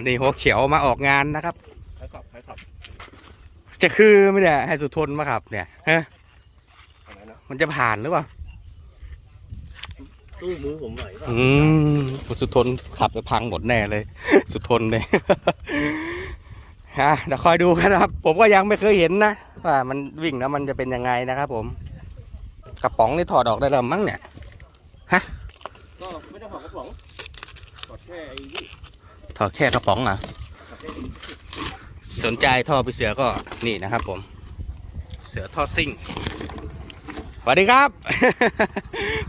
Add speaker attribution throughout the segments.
Speaker 1: วันนี้หัวเขียวมาออกงานนะครับ
Speaker 2: ใครขับใครขับ
Speaker 1: จะคือไม่ได้ให้สุทนมาขับ เนี่ยฮะ
Speaker 2: อะไรนะ
Speaker 1: มันจะผ่านหรือเปล่า
Speaker 2: สู้มือผมไหวเปล่า
Speaker 1: อืมสุทนขับจะพังหมดแน่เลย สุทนเลยฮะเดี๋ยวคอยดูกันนะครับ ผมก็ยังไม่เคยเห็นนะว่ามันวิ่งแล้วมันจะเป็นยังไงนะครับผมกระป๋องนี่ถอดออกได้แล้วมั้งเนี่ย
Speaker 2: ก็ไม่ได้ถอดกระป๋องถอดแค่ไอ้นี่
Speaker 1: ถอดแค่กระป๋องอะ สนใจท่อพี่เสือก็นี่นะครับผม เสือท่อซิ่งสวัสดีครับ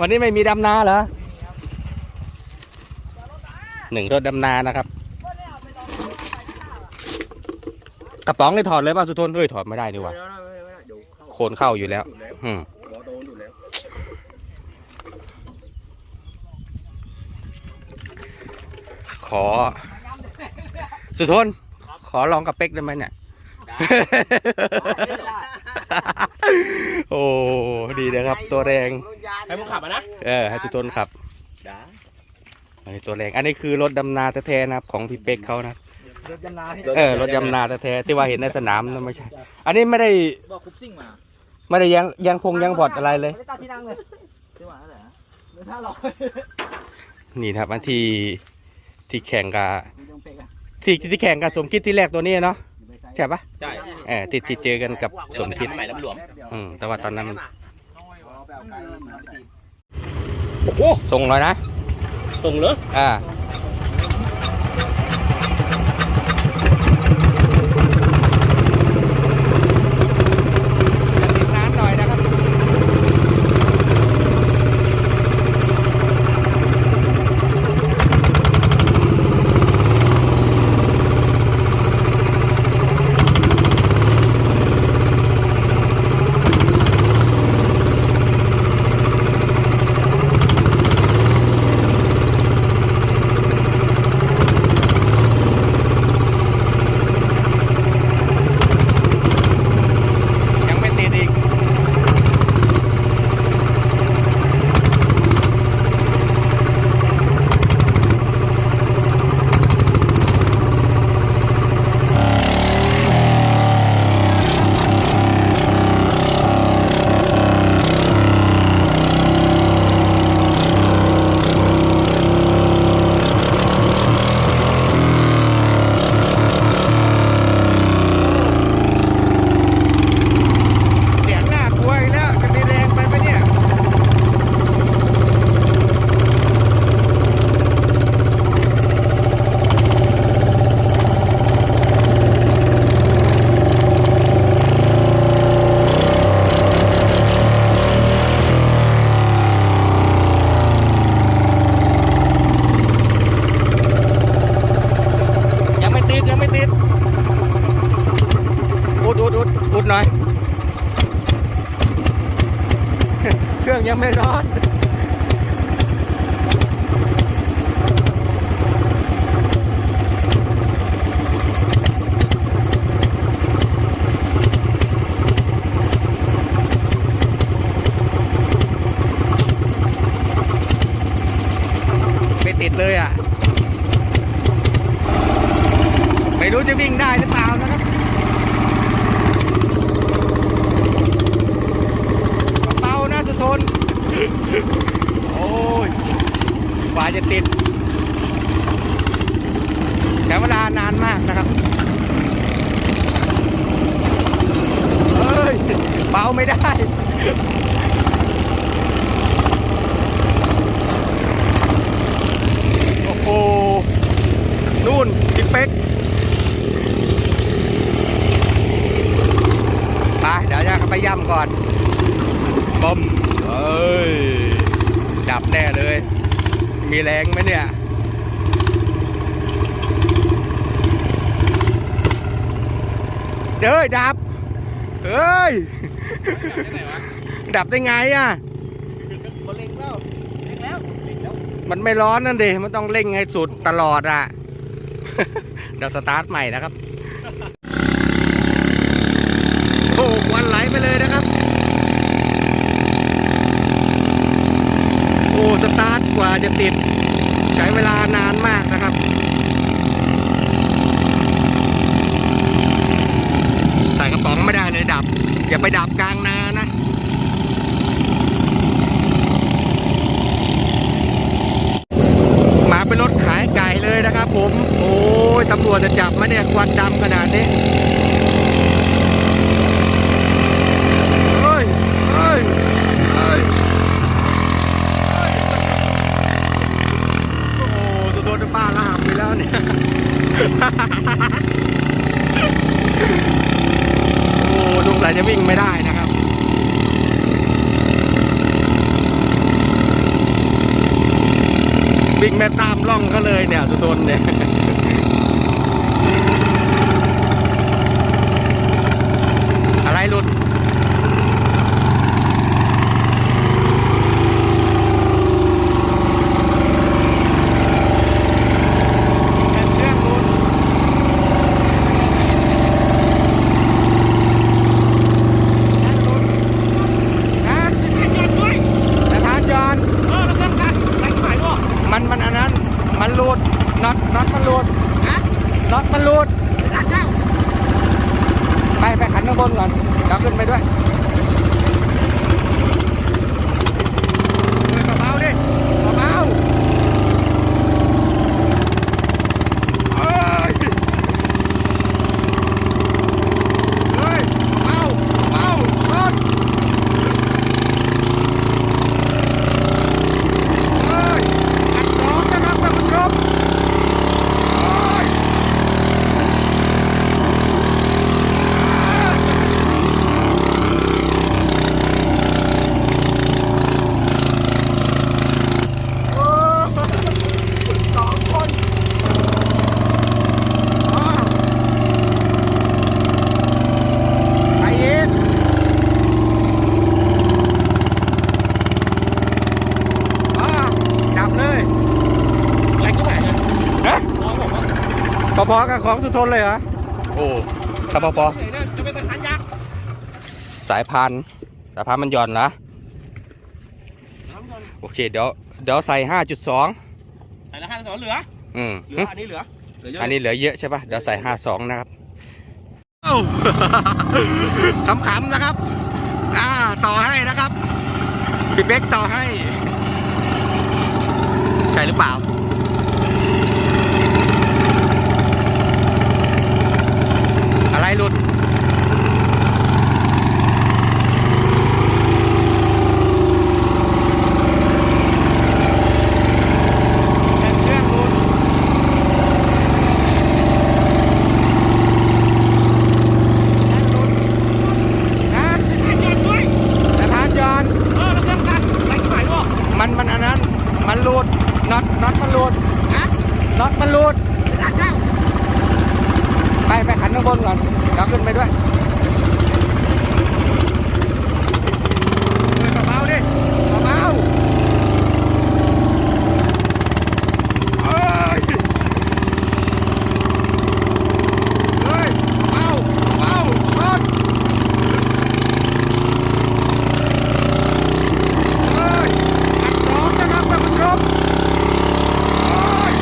Speaker 1: วันนี้ไม่มีดำนาเหรอหนึ่งรถดำนานะครับ กระป๋องนี่ถอดเลยป่ะสุทนเอ้ยถอดไม่ได้ดี
Speaker 2: ไม่
Speaker 1: ว่ะ
Speaker 2: ได้ไม่ได้ไม่ได้เดี๋ยวเข้า
Speaker 1: โคนเข้าอยู่แล้ว
Speaker 2: ดูดแล้ว
Speaker 1: อืมขอ สุทน ขอลองกับเป๊กได้ไหมเนี่ย โอ้ดีนะครับ ตัวแรง
Speaker 2: ให้มึงขับอะนะ
Speaker 1: เออให้สุทนขับ
Speaker 2: ได้
Speaker 1: อันนี้ตัวแรง อันนี้คือรถดำนาแท้ๆนะครับ ของพี่เป๊กเขานะ
Speaker 3: รถยำนา
Speaker 1: เออรถยำนาแท้ๆที่ว่าเห็นในสนามนั่นไม่ใช่ อันนี้ไม่ได้
Speaker 3: บอกคุปซิ่งมา
Speaker 1: ไม่ได้ยังยังพงยังบอดอะไรเลย
Speaker 3: ไม่ได้ตัดที่นั่งเลยที่หวานเหรอหรือถ้าเรา
Speaker 1: นี่นะครับอันที่ที่แข่งกับ
Speaker 3: ไม่ต้องเป๊กอะ
Speaker 1: ที่ที่แข่งกับสมคิดที่แรกตัวนี้เนาะใช่ปะ
Speaker 2: ใช่
Speaker 1: เออที่ที่เจอกันกับสมคิด
Speaker 2: ใหม่ลำหลวง
Speaker 1: อืมแต่ว่าตอนนั้นมัน
Speaker 3: แบบไกลมาตี
Speaker 1: โอ้ส่งเลยนะ
Speaker 2: ตรงเลย
Speaker 1: อ่าร้านหน่อยนะครับ ยังไม่ติดอีก เสียงน่ากลัวอีกแล้ว จะมีแรงไปไหมเนี่ย ยังไม่ติด ยังไม่ติด อุดอุดอุดอุด หน่อย เครื่องยังไม่ร้อนไม่ติดเลยอะ ไม่รู้จะวิ่งได้หรือเปล่านะครับ เบานะสุทน โอ้ยกว่าจะติดใช้เวลานานมากนะครับ เฮ้ย เบาไม่ได้ โอ้โห นู่นพี่เป๊กไปเดี๋ยวจะไปย่ำก่อน บอ มเอ้ย ดับแน่เลย มีแรงไหมเนี่ยเด้ยดับ เฮ้ย ดับได้ไงอะ
Speaker 3: คนเล็งแล้วเล็งแล้วเล็งแล้ว
Speaker 1: มันไม่ร้อนนั่นดิ มันต้องเร่งให้สุดตลอดอะ เดี๋ยวสตาร์ทใหม่นะครับ โอ้ควันไหลไปเลยนะครับ กว่าจะติดใช้เวลานานมากนะครับใส่กระป๋องไม่ได้เลยดับ อย่าไปดับกลางนานะมาเป็นรถขายไก่เลยนะครับผมโอ้ยตำรวจจะจับมาเนี่ยควันดำขนาดนี้เฮ้ยเฮ้ย โอ้สงสัยจะวิ่งไม่ได้นะครับ วิ่งแม่ตามล่องเขาเลยเนี่ยสุทนเนี่ย อะไรหลุด แผ่นเครื่องหลุดแผ่นหลุดฮะ
Speaker 3: จอดด้วย
Speaker 1: สถานจอด
Speaker 3: เออแล้วเครื่องกันไหนที่หมายด้วย
Speaker 1: มันมันอันนั้น มันหลุดน็อตน็อตมันหลุด
Speaker 3: ฮะ
Speaker 1: น็อตมันหลุด
Speaker 3: ร้านเช่า
Speaker 1: ไปไปขันข้างบนก่อนเดี๋ยวขึ้นไปด้วยเฮ้ยเบาๆดิเบาๆเฮ้ยเฮ้ยเบาเบารถเฮ้ยอัดสองนะครับท่านผู้ชมเฮ้ย โอ้สองคนอ้าวไปอีกอ้าวจับเลย
Speaker 3: อะไรที่หมายเนี่ย
Speaker 1: ฮะ
Speaker 3: มองผมว่า
Speaker 1: พอๆกับของสุทนเลยเหรอ โอ้ถ้าพอ
Speaker 3: เฮ้ยเนี่ยจะเป็นสถานยักษ์
Speaker 1: ๆสายพานสายพานมันหย่อนนะ
Speaker 3: น้ำยนต์
Speaker 1: โอเคเดี๋ยวเดี๋ยวใส่5.2
Speaker 3: ไหนละห้าสองเหลือ
Speaker 1: อืม
Speaker 3: เหลืออันนี้เหลือเหลือเยอะ
Speaker 1: อันนี้เหลือเยอะใช่ปะเดี๋ยวใส่52นะครับขำๆนะครับ อ่าต่อให้นะครับพี่เป๊กต่อให้ ใช่หรือเปล่า อะไรหลุด แผ่นเครื่องหลุด นะ
Speaker 3: จอดด้วย
Speaker 1: สถานจอด
Speaker 3: เออแล้วเครื่องกันไหนที่หมายด้วย
Speaker 1: มันมันอันนั้น มันหลุดน็อตน็อตมันหลุด
Speaker 3: ฮะ
Speaker 1: น็อตมันหลุด
Speaker 3: ร้านเช่า
Speaker 1: ไปไปขันข้างบนก่อนเดี๋ยวขึ้น ไปด้วยเฮ้ยเบาๆดิเบาๆเฮ้ยเฮ้ยเบาเบารถเฮ้ยอัดสองนะครับท่านผู้ชมเฮ้ย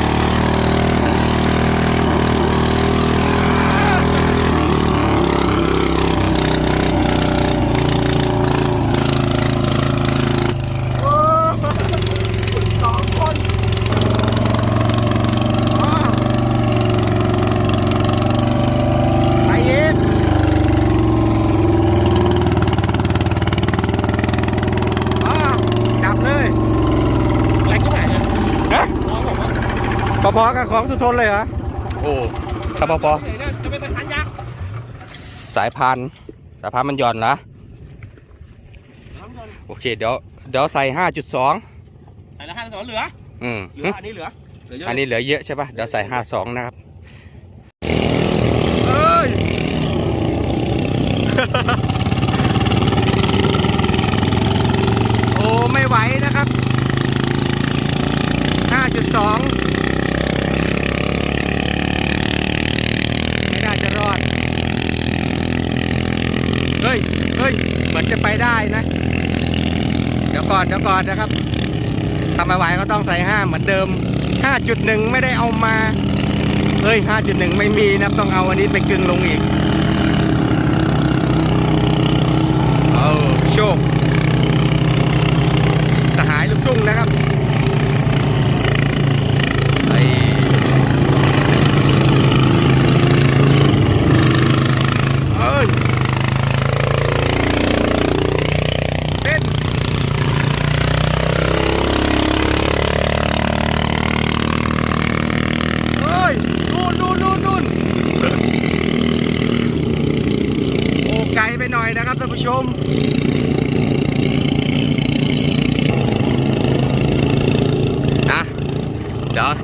Speaker 1: โอ้สองคนอ๋อไปอีกอ๋อจับเลย
Speaker 3: อะไรที่หมายเนี่ย
Speaker 1: ฮะ
Speaker 3: มองผมว่า
Speaker 1: พ อๆกับของสุทนเลยเหรอ โอ้ถ้าพอ
Speaker 3: เฮ้ยเนี่ยจะเป็นสถานยักษ์
Speaker 1: ๆสายพานสายพานมันหย่อนนะ
Speaker 3: น้ำยนต์
Speaker 1: โอเคเดี๋ยวเดี๋ยวใส่5.2
Speaker 3: ไหนละห้าสองเหลือ
Speaker 1: อืม
Speaker 3: เหลืออันนี้เหลือเหลือเยอะ
Speaker 1: อันนี้เหลือเยอะใช่ปะเดี๋ยวใส่52นะครับเอ้ย ได้นะเดี๋ยวก่อนเดี๋ยวก่อนนะครับทำไม่ไหวก็ต้องใส่ห้าเหมือนเดิม 5.1 ไม่ได้เอามาเฮ้ย 5.1 ไม่มีนะต้องเอาอันนี้ไปกึ่งลงอีก เอาโชค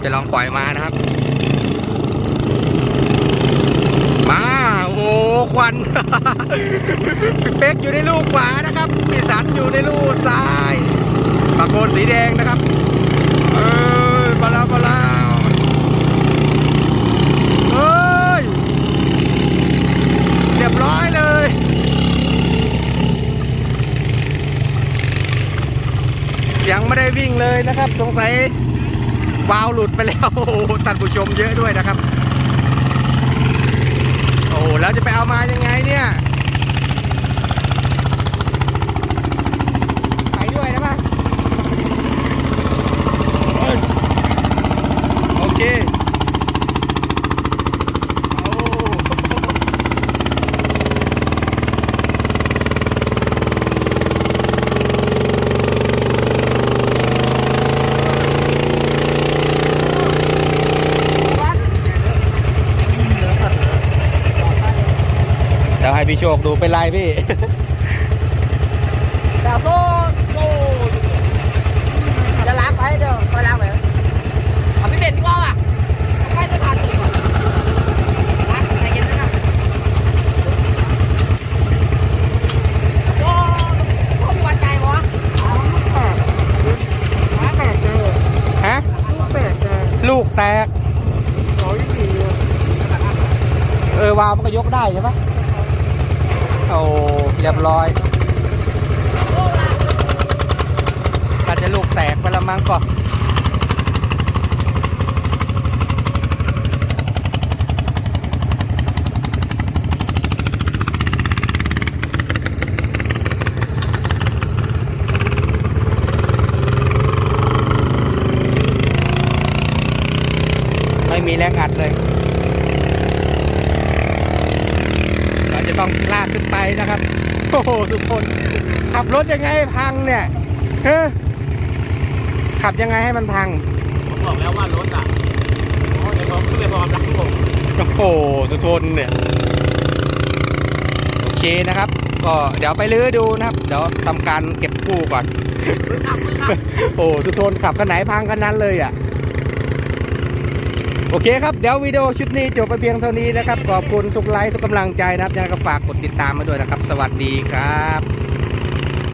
Speaker 1: จะลองปล่อยมานะครับ มาโอ้โหควันเป๊กอยู่ในลูกขวานะครับพี่สันอยู่ในลูกซ้ายปากโคนสีแดงนะครับ เออมาแล้วมาแล้วเฮ้ยเรียบร้อยเลยยังไม่ได้วิ่งเลยนะครับ สงสัย วาล์วหลุดไปแล้วโอ้โหท่านผู้ชมเยอะด้วยนะครับ โอ้โหแล้วจะไปเอามายังไงเนี่ยไปด้วยนะป่ะโอเคเอาเดี๋ยวให้ พี่โชคดูเป็นไรพี่
Speaker 3: ดาวโซ่โซ่จะล้างไปเดี๋ยวไปล้างไปเอาพี่เบนดีกว่าว่ะใกล้จะผ่านตึกว่ะล้างใจเย็นนะนะโซ่โซ่มีวันใจวะล้างแปดเจอ
Speaker 1: ฮะ
Speaker 3: ลูกแปดเจอ
Speaker 1: ลูกแตก
Speaker 3: ร้อยสี่
Speaker 1: เออวาวมันก็ยกได้ใช่ปะโอ้เรียบร้อยอาจจะลูกแตกไปละมั้งก่อนไม่มีแรงอัดเลย เราจะต้องลากขึ้นไปนะครับ โอ้โหสุดทนขับรถยังไงให้พังเนี่ยเฮ้ขับยังไงให้มันพัง
Speaker 2: ผมบอกแล้วว่ารถอะโอ้ยพร้อมขึ้นเลยพร้อมรักผม
Speaker 1: โอ้โหสุดทนเนี่ย โอเคนะครับ ก็เดี๋ยวไปลื้อดูนะครับ เดี๋ยวทำการเก็บกู้ก่อนโอ้สุดทนขับคันไหนพังคันนั้นเลยอะ โอเคครับ เดี๋ยววิดีโอชุดนี้จบไปเพียงเท่านี้นะครับ ขอบคุณทุกไลค์ทุกกำลังใจนะครับยังก็ฝากกดติดตามมาด้วยนะครับ สวัสดีครับ